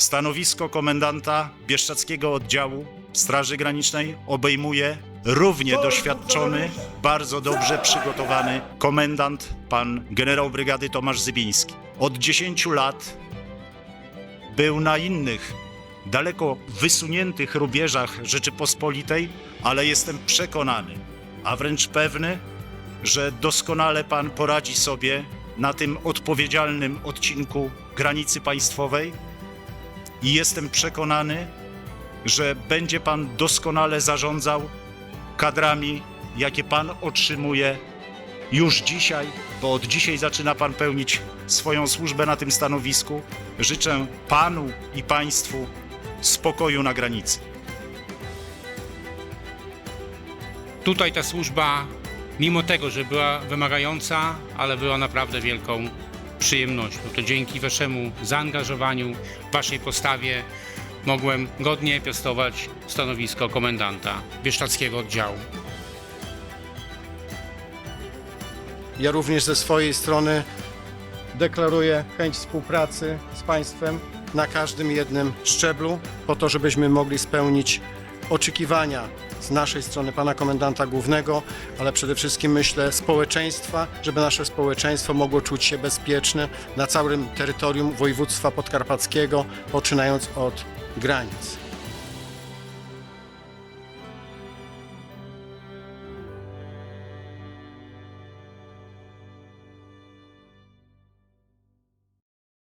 Stanowisko komendanta Bieszczadzkiego Oddziału Straży Granicznej obejmuje równie doświadczony, bardzo dobrze przygotowany komendant, pan generał brygady Tomasz Zybiński. Od 10 lat był na innych, daleko wysuniętych rubieżach Rzeczypospolitej, ale jestem przekonany, a wręcz pewny, że doskonale pan poradzi sobie na tym odpowiedzialnym odcinku granicy państwowej i jestem przekonany, że będzie pan doskonale zarządzał kadrami, jakie pan otrzymuje już dzisiaj, bo od dzisiaj zaczyna pan pełnić swoją służbę na tym stanowisku. Życzę panu i państwu spokoju na granicy. Tutaj ta służba, mimo tego, że była wymagająca, ale była naprawdę wielką przyjemnością. To dzięki waszemu zaangażowaniu, waszej postawie mogłem godnie piastować stanowisko komendanta Bieszczadzkiego Oddziału. Ja również ze swojej strony deklaruję chęć współpracy z państwem na każdym jednym szczeblu, po to, żebyśmy mogli spełnić oczekiwania z naszej strony pana komendanta głównego, ale przede wszystkim myślę społeczeństwa, żeby nasze społeczeństwo mogło czuć się bezpieczne na całym terytorium województwa podkarpackiego, poczynając od granic.